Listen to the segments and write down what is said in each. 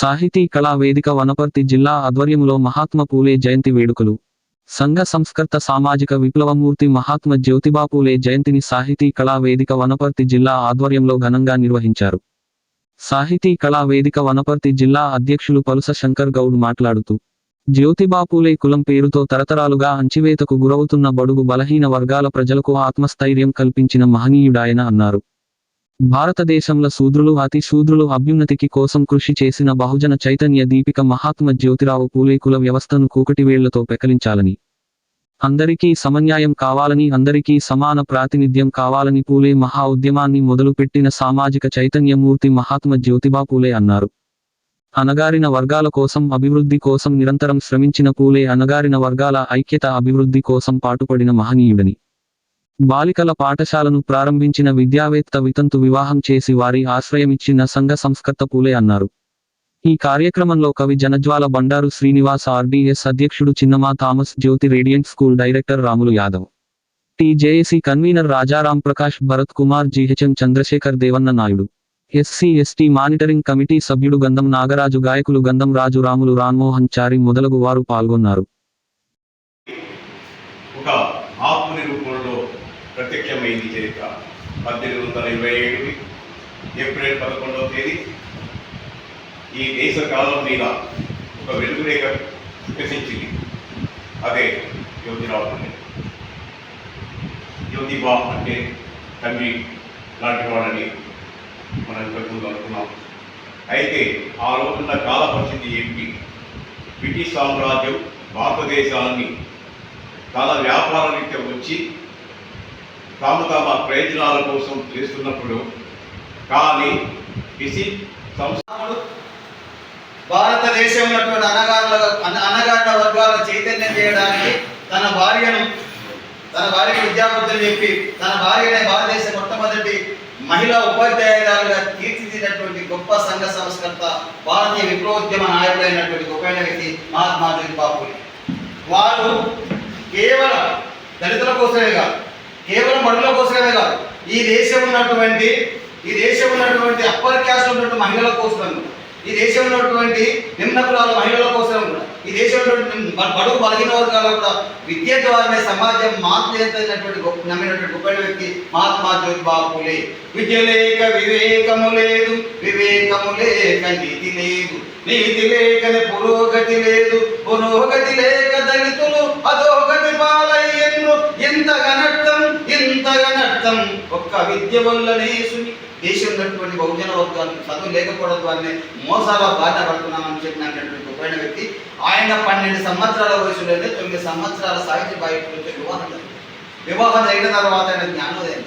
సాహితీ కళా వేదిక వనపర్తి జిల్లా ఆధ్వర్యంలో మహాత్మ పూలే జయంతి వేడుకలు. సంఘ సంస్కర్త సామాజిక విప్లవమూర్తి మహాత్మ జ్యోతిబా పూలే జయంతిని సాహితీ కళా వేదిక వనపర్తి జిల్లా ఆధ్వర్యంలో ఘనంగా నిర్వహించారు. సాహితీ కళా వేదిక వనపర్తి జిల్లా అధ్యక్షులు పలుస శంకర్ గౌడ్ మాట్లాడుతూ జ్యోతిబా పూలే కులం పేరుతో తరతరాలుగా అంచివేతకు గురవుతున్న బడుగు బలహీన వర్గాల ప్రజలకు ఆత్మస్థైర్యం కల్పించిన మహనీయుడాయన అన్నారు. భారతదేశంలో శూద్రులు అతి శూద్రులు అభ్యున్నతికి కోసం కృషి చేసిన బహుజన చైతన్య దీపిక మహాత్మ జ్యోతిరావు పూలే కుల వ్యవస్థను కూకటివేళ్ళతో పెకలించాలని. అందరికీ సమన్యాయం కావాలని అందరికీ సమాన ప్రాతినిధ్యం కావాలని పూలే మహా ఉద్యమాన్ని మొదలుపెట్టిన సామాజిక చైతన్యమూర్తి మహాత్మ జ్యోతిబా పూలే అన్నారు. అణగారిన వర్గాల కోసం అభివృద్ధి కోసం నిరంతరం శ్రమించిన పూలే అణగారిన వర్గాల ఐక్యత అభివృద్ధి కోసం పాటుపడిన మహనీయుడని. బాలికల పాఠశాలను ప్రారంభించిన విద్యావేత్త వితంతు వివాహం చేసి వారి ఆశ్రయమిచ్చిన సంఘ సంస్కర్త పూలే అన్నారు. ఈ కార్యక్రమంలో కవి జనజ్వాల బండారు శ్రీనివాస్ ఆర్డీఎస్ అధ్యక్షుడు Chinnama Thomas Jyothi Radiant School director Ramulu Yadav. TJAC convener Rajaram Prakash Bharath Kumar GHM Chandrasekhar Devanna Naidu. SC ST monitoring committee సభ్యుడు గంధం నాగరాజు గాయకులు గంధం రాజు రాములు రామ్మోహన్ చారి మొదలగు వారు పాల్గొన్నారు. ప్రత్యక్షమైంది చరిత్ర పద్దెనిమిది వందల ఇరవై ఏడు ఏప్రిల్ పదకొండవ తేదీ ఈ దేశ కాలం మీద ఒక వెలుగురేఖ వికసించింది అదే జ్యోతిరావు పూలే జ్యోతిబా అంటే తండ్రి లాంటి వాడని మనం ఇంతకుముందు అనుకున్నాం. అయితే ఆ రోజున కాల పరిస్థితి ఏమిటి? బ్రిటిష్ సామ్రాజ్యం భారతదేశాన్ని తన వ్యాపార రీత్యా వచ్చి తాము తమ ప్రయోజనాల కోసం చేస్తున్నప్పుడు కానీ పిసి సంస్థలు భారతదేశంలో ఉన్నటువంటి అనగాళ్ళ అనగాళ్ళ వర్గాల చైతన్యం చేయడానికి తన భార్యను తన భార్యకు విద్యాబుద్ధులు చెప్పి తన భార్యనే భారతదేశ మొట్టమొదటి మహిళా ఉపాధ్యాయురాలుగా తీర్చిదిద్దినటువంటి గొప్ప సంఘ సంస్కర్త భారతీయ విప్లవోద్యమ నాయకుడైనటువంటి గొప్ప వ్యక్తి మహాత్మా జ్యోతిబా పూలే వారు కేవలం దళితుల కోసమే కాదు కేవలం మడుల కోసమే కాదు ఈ దేశం ఉన్నటువంటి ఈ దేశం ఉన్నటువంటి అప్పర్ క్యాస్ట్ ఉన్నటువంటి మహిళల కోసం ఈ దేశం ఉన్నటువంటి నిమ్న కులాల మహిళల కోసం కూడా. ఈ దేశంలో ఉన్నటువంటి బడుగు బలహీన వర్గాల కూడా విద్య ద్వారానే సమాజం మాత్రమైనటువంటి గొప్ప నమ్మినటువంటి గొప్ప వ్యక్తి మహాత్మా జ్యోతిబా పూలే. విద్య లేక వివేకము లేదు వివేకము లేక నీతి లేదు. నీతి లేక పురోగతి లేదు పురోగతి లేక దళితులు అధోగతి పాలయ్యను ఎంత గనట్ట ఎంతగా ఒక్క విద్య వల్లనే దేశం ఉన్నటువంటి బహుజన వర్గాలు చదువు లేకపోవడం వల్లనే మోసాల బారిన పడుతున్నామని చెప్పినటువంటి గొప్పైన వ్యక్తి ఆయన పన్నెండు సంవత్సరాల వయసులోనే తొమ్మిది సంవత్సరాల సాహిత్య బయటకు వివాహం జరిగింది. వివాహం జరిగిన తర్వాత ఆయన జ్ఞానోదయం.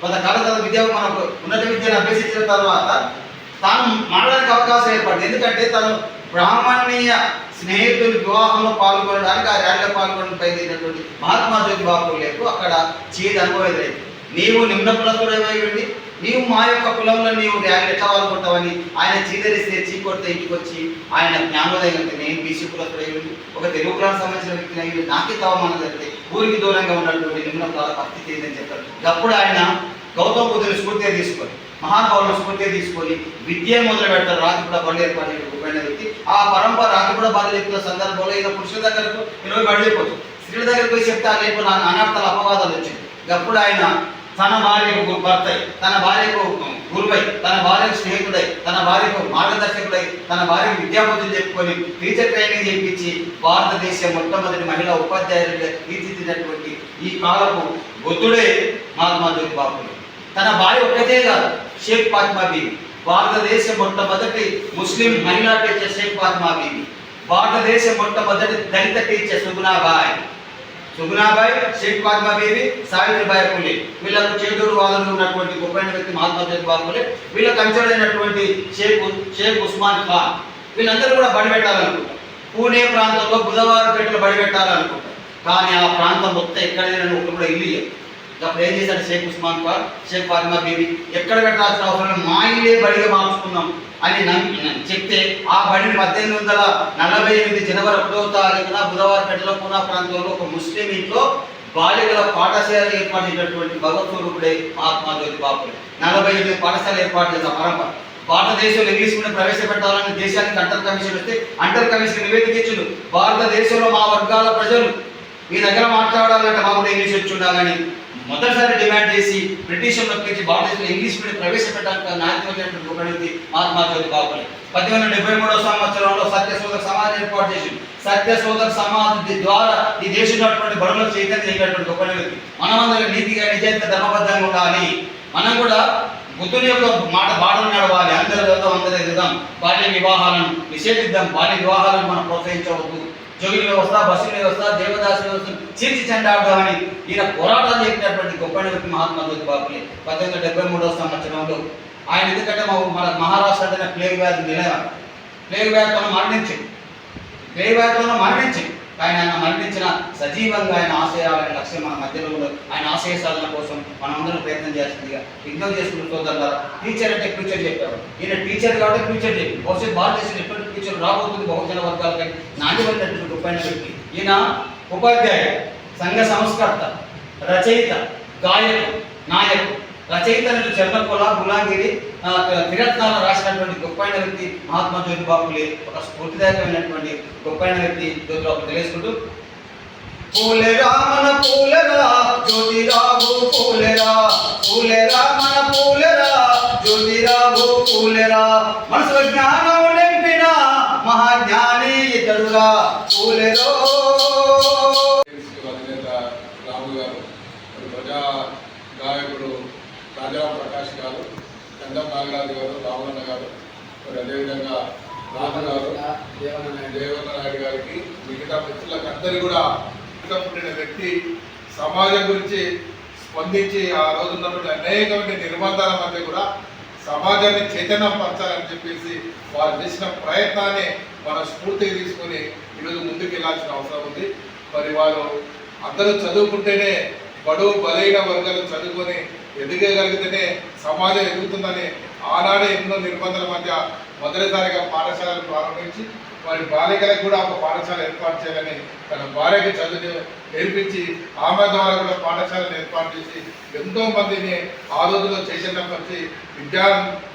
కొంతకాలం తర్వాత విద్య మనకు ఉన్నత విద్యను అభ్యసించిన తర్వాత తాను మాట్లాడడానికి అవకాశం ఏర్పడింది. ఎందుకంటే తను బ్రాహ్మణీయ స్నేహితులు వివాహంలో పాల్గొనడానికి ఆ ర్యాలీలో పాల్గొనడం బయలుదేరినటువంటి మహాత్మా జ్యోతిబా లేకు అక్కడ చేతి అనుభవం ఎదురైంది. నీవు నిమ్న కులసుడమై ఉండి నీవు మా యొక్క కులంలో నీవు ర్యాలీ ఎట్లా వాడుకుంటావని ఆయన చీదరిస్తే చీకొడితే ఇంటికి వచ్చి ఆయన జ్ఞానోదయం నేను బీసీ కులసుడై ఉండి ఒక తెలుగు కులానికి సంబంధించిన వ్యక్తిని అయ్యి నాకే తవమానం జరిగితే ఊరికి దూరంగా ఉన్నటువంటి నిమ్న కులాల పరిస్థితి ఏంటని చెప్పారు అప్పుడు ఆయన గౌతమ బుద్ధుని స్ఫూర్తిగా తీసుకొని మహానుభావులను స్ఫూర్తిగా తీసుకొని విద్య మొదలు పెడతారు రాజు కూడా బండి ఏర్పాటు వ్యక్తి. ఆ పరంపర రాజు కూడా బాధ చెప్తున్న సందర్భంలో ఈయన పురుషుల దగ్గరకు ఇరవై పడిపోతుంది స్త్రీల దగ్గరకు పోయి చెప్తే లేపు నా అనార్థాల అపవాదాలు వచ్చింది. అప్పుడు ఆయన తన భార్యకు భర్తై తన భార్యకు గురువై తన భార్యకు స్నేహితుడై తన భార్యకు మార్గదర్శకుడై తన భార్యకు విద్యాబుద్ధులు చెప్పుకొని టీచర్ ట్రైనింగ్ చేయించి భారతదేశ మొట్టమొదటి మహిళా ఉపాధ్యాయులుగా తీర్చిదిద్దినటువంటి ఈ కాలపు బుద్ధుడే మహాత్మా జ్యోతిబాబు తన భార్య ఒక్కతే కాదు షేక్ ఫాతిమా బీవి భారతదేశ మొట్టమొదటి ముస్లిం మహిళా టీచర్ షేక్ ఫాతిమా బీవి భారతదేశ మొట్టమొదటి దళిత టీచర్ సుగుణాబాయ్. సుగుణాబాయి షేక్ ఫాతిమా సావిత్రిబాయి పులే. వీళ్ళకు చేదూరు వాదనలు ఉన్నటువంటి గొప్పైన వ్యక్తి మహాత్మా జ్యోతిబాబు పులే. వీళ్ళకు అంచడైనటువంటి షేక్ షేక్ ఉస్మాన్ ఖాన్. వీళ్ళందరూ కూడా బడి పెట్టాలనుకుంటారు పూణే ప్రాంతంలో బుధవారపేటలో బడి పెట్టాలనుకుంటారు కానీ ఆ ప్రాంతం మొత్తం ఎక్కడైనా ఒకటి కూడా ఇల్లు అప్పుడు ఏం చేశాడు షేక్ ఉస్మాన్ ఖాన్? షేక్ ఫాతిమా బీవి ఎక్కడ పెట్టాల్సిన అవసరం మా ఇల్లే బడిగా మార్చుకున్నాం అని నమ్మి చెప్తే ఆ బడిని పద్దెనిమిది వందల నలభై ఎనిమిది జనవరి ఒకటో తారీఖున బుధవారపేటలో పూనా ప్రాంతంలో ఒక ముస్లిం ఇంట్లో బాలికల పాఠశాల ఏర్పాటు చేసినటువంటి భగవత్ మహాత్మా జ్యోతి బాపులే నలభై ఎనిమిది పాఠశాల ఏర్పాటు చేసిన పరంపర భారతదేశంలో ఇంగ్లీష్ మీడియం ప్రవేశపెట్టాలని దేశానికి అంటర్ కమిషన్ వస్తే అంటర్ కమిషన్ నివేదిక ఇచ్చిండు. భారతదేశంలో మా వర్గాల ప్రజలు మీ దగ్గర మాట్లాడాలంటే మాకు ఇంగ్లీష్ వచ్చి ఉండాలని మొదటిసారి డిమాండ్ చేసి బ్రిటిష్ నొప్పించి భారతదేశంలో ఇంగ్లీష్ మీడియం ప్రవేశపెట్టడానికి నాయకమైనటువంటి ఒక వ్యక్తి మహాత్మా గాంధీ బాపులే పద్దెనిమిది వందల డెబ్బై మూడవ సంవత్సరంలో సత్య సోదర సమాజ్ ఏర్పాటు చేసి సత్య సోదర సమాధి ద్వారా ఈ దేశంలో ఉన్నటువంటి బడులకు చైతన్యం చేసినటువంటి గొప్ప వ్యక్తి. మనమందరం నీతిగా నిజాయితీగా ధర్మబద్ధంగా ఉండాలి. మనం కూడా బుద్ధుని యొక్క మాట బాటలు నడవాలి. అందరి అందరూ ఎదుగుదాం. బాల్య వివాహాలను నిషేధిద్దాం. బాల్య వివాహాలను మనం ప్రోత్సహించవద్దు. జోగి వ్యవస్థ బస్సు వ్యవస్థ దేవదాసు వ్యవస్థ చీల్చి చెండాడదామని ఈయన పోరాటాలు చేసినటువంటి గొప్ప వ్యక్తి మహాత్మా జ్యోతి బాపులే పద్దెనిమిది వందల డెబ్బై మూడవ సంవత్సరంలో ఆయన ఎందుకంటే మా మన మహారాష్ట్ర ప్లేగ్ వ్యాధి నిలయ. ప్లేగ్ వ్యాధితో మరణించింది. ప్లేగ్ వ్యాధితో మరణించింది. ఆయన ఆయన మరణించిన సజీవంగా ఆయన ఆశయాలు లక్ష్యం మన మధ్యలో కూడా ఆయన ఆశయ సాధన కోసం మనం అందరం ప్రయత్నం చేస్తుందిగా విజ్ఞప్తి చేసుకున్న సోదరులారా. టీచర్ అంటే ఫ్యూచర్ చెప్పారు. ఈయన టీచర్ కాబట్టి ఫ్యూచర్ చెప్పి భవిష్యత్ భారతదేశం ఎటువంటి ఫ్యూచర్ రాబోతుంది బహుజన వర్గాలకి నాణ్యమైనటువంటి గొప్ప వ్యక్తి ఈయన ఉపాధ్యాయుడు సంఘ సంస్కర్త రచయిత గాయకుడు నాయకుడు. రచయిత నుంచి చర్మకొల గులాగిరి త్రిరత్నాలు రాసినటువంటి గొప్పైన వ్యక్తి మహాత్మా జ్యోతిబాబులే ఒక స్ఫూర్తిదాయకమైనటువంటి గొప్పైన వ్యక్తి జ్యోతిబాబు తెలియసుకుంటూ పూలెరా మన పూలెరా జ్యోతిరావు పూలెరా పూలెరా మన పూలెరా జ్యోతిరావు పూలెరా మనసులో జ్ఞానం నింపిన మహాజ్ఞాని ఇతడురా పూలెరో చందం నాగరాజు గారు రామన్న గారు మరి అదేవిధంగా రాజు గారు దేవన్న నాయుడు గారికి మిగతా మిత్రులకు అందరికీ కూడా పుట్టిన పుట్టిన వ్యక్తి సమాజం గురించి స్పందించి ఆ రోజు ఉన్నటువంటి అనేకమైన నిర్బంధాల మధ్య కూడా సమాజాన్ని చైతన్యం పరచాలని చెప్పేసి వారు చేసిన ప్రయత్నాన్ని మనం స్ఫూర్తిగా తీసుకొని ఈరోజు ముందుకు వెళ్ళాల్సిన అవసరం ఉంది. మరి వారు అందరూ చదువుకుంటేనే బడుగు బలైన వర్గాలు చదువుకొని ఎదగగలిగితేనే సమాజం ఎదుగుతుందని ఆనాడే ఎన్నో నిర్బంధాల మధ్య మొదటిసారిగా పాఠశాలలు ప్రారంభించి వారి బాలికలకు కూడా ఒక పాఠశాల ఏర్పాటు చేయాలని తన భార్యకి చదువు నేర్పించి ఆమె ద్వారా కూడా పాఠశాలను ఏర్పాటు చేసి ఎంతో మందిని ఆ రోజుల్లో చైతన్యపరిచి విద్యా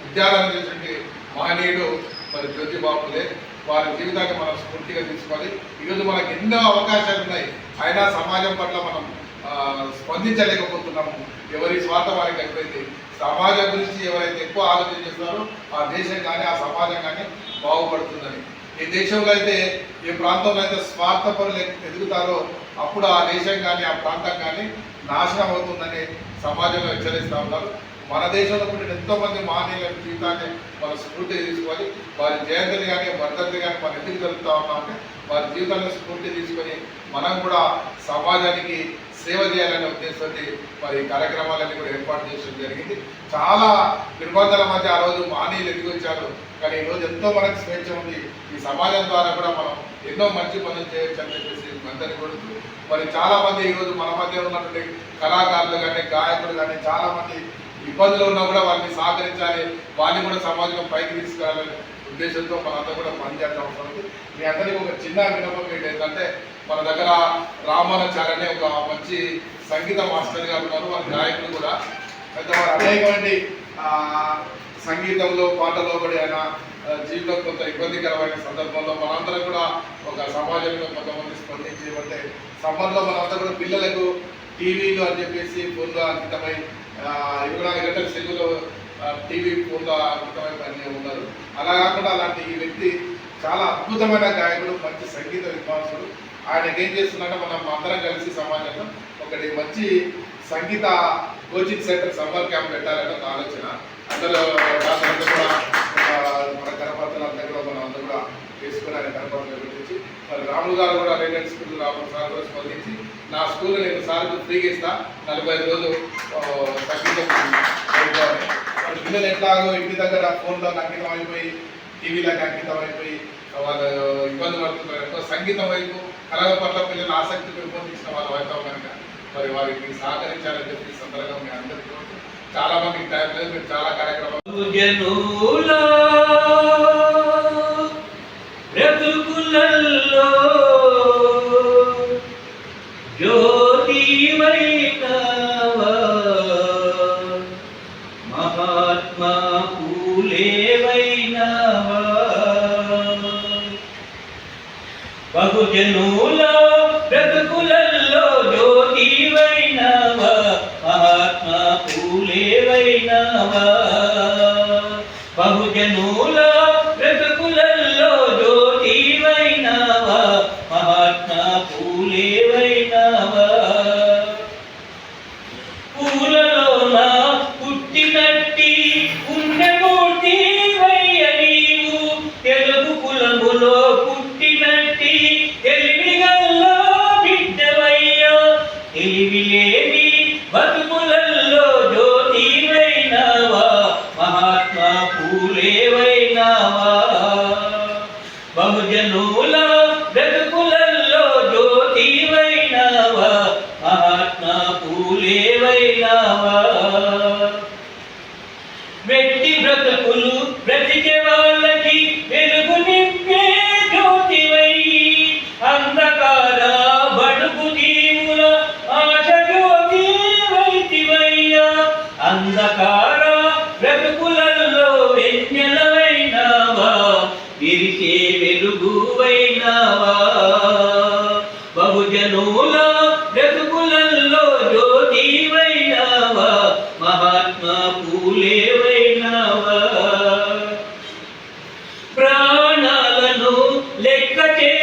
విద్యాదానం చేసినటువంటి మహనీయుడు మరి జ్యోతి బాపులే వారి జీవితాన్ని మనం స్ఫూర్తిగా తీసుకోవాలి ఈరోజు మనకు ఎన్నో అవకాశాలు ఉన్నాయి. అయినా సమాజం పట్ల మనం స్పందించలేకపోతున్నాము ఎవరి స్వార్థ వారికి అయిపోయింది సమాజం గురించి ఎవరైతే ఎక్కువ ఆలోచన చేస్తారో ఆ దేశం కానీ ఆ సమాజం కానీ బాగుపడుతుందని. ఈ దేశంలో అయితే ఏ ప్రాంతంలో అయితే స్వార్థపరులు ఎదుగుతారో అప్పుడు ఆ దేశం కానీ ఆ ప్రాంతం కానీ నాశనం అవుతుందని సమాజంలో హెచ్చరిస్తూ ఉన్నారు. మన దేశంలో పుట్టిన ఎంతో మంది జీవితాన్ని మన స్ఫూర్తి తీసుకొని వారి జయంతిని కానీ వర్ధంతి కానీ మనం ఎందుకు జరుగుతూ ఉన్నామంటే వారి జీవితాన్ని స్ఫూర్తి తీసుకొని మనం కూడా సమాజానికి సేవ చేయాలనే ఉద్దేశంతో మరి ఈ కార్యక్రమాలన్నీ కూడా ఏర్పాటు చేయడం జరిగింది. చాలా నిర్బంధాల మధ్య ఆ రోజు మహనీయులు ఎదిగి వచ్చారు. కానీ ఈ రోజు ఎంతో మనకు స్వేచ్ఛ ఉంది. ఈ సమాజం ద్వారా కూడా మనం ఎన్నో మంచి పనులు చేయొచ్చు అని చెప్పేసి అందరినీ కొడుతూ మరి చాలా మంది ఈ రోజు మన మధ్య ఉన్నటువంటి కళాకారులు కానీ గాయకులు కానీ చాలా మంది ఇబ్బందులు ఉన్నా కూడా వారిని సహకరించాలి. వారిని కూడా సమాజంలో పైకి తీసుకురావాలనే ఉద్దేశంతో మనంతా కూడా పనిచేయాల్సిన అవసరం ఉంది. మీ అందరికీ ఒక చిన్న వినపం ఏంటంటే మన దగ్గర రామానాచార్య అనే ఒక మంచి సంగీత మాస్టర్ గారు ఉన్నారు. వారి గాయకులు కూడా అయితే వారు అనేకమంది సంగీతంలో పాటలో కూడా ఆయన జీవితం కొంత ఇబ్బందికరమైన సందర్భంలో మనందరం కూడా ఒక సమాజంలో కొంతమంది స్పందించి అంటే సమ్మర్లో మనందరం కూడా పిల్లలకు టీవీలు అని చెప్పేసి ఫోన్లో అంకితమై ఇరవై నాలుగు గంటల సెల్లులో టీవీ ఫోన్లో అంకితమై పని ఉన్నారు. అలా కాకుండా అలాంటి ఈ వ్యక్తి చాలా అద్భుతమైన గాయకుడు మంచి సంగీత విద్వాంసుడు. ఆయనకి ఏం చేస్తున్నాడంటే మనం అందరం కలిసి సమాజంలో ఒకటి మంచి సంగీత కోచింగ్ సెంటర్ సమ్మర్ క్యాంప్ పెట్టాలనే ఒక ఆలోచన. అందరూ దాంట్లో కూడా మన కరపత్రాల దగ్గర మనం అందరూ కూడా వేసుకుని ఆయన కరపత్రాలు పెట్టించి మరి రాములు గారు కూడా రేడియన్ స్కూల్ రాములు సార్ కూడా స్పందించి నా స్కూల్ నేను సార్కు ఫ్రీగా ఇస్తా నలభై ఐదు రోజులు సంగీతం పిల్లలు ఎట్లాగో ఇంటి దగ్గర ఫోన్లో అంకితం అయిపోయి టీవీలకు అంకితం అయిపోయి వాళ్ళు ఇబ్బంది పడుతున్నారు. ఎంతో సంగీతం వైపు కళల పట్ల పిల్లల ఆసక్తి పెంపొందించిన వాళ్ళ వైపు కనుక మరి వారికి సహకరించాలని చెప్పి ఈ సందర్భంగా మీ అందరికీ చాలా మందికి టైం లేదు. మీరు చాలా కార్యక్రమాలు ಗೆಲುಲ ಲೆಕ್ಕಕ್ಕೆ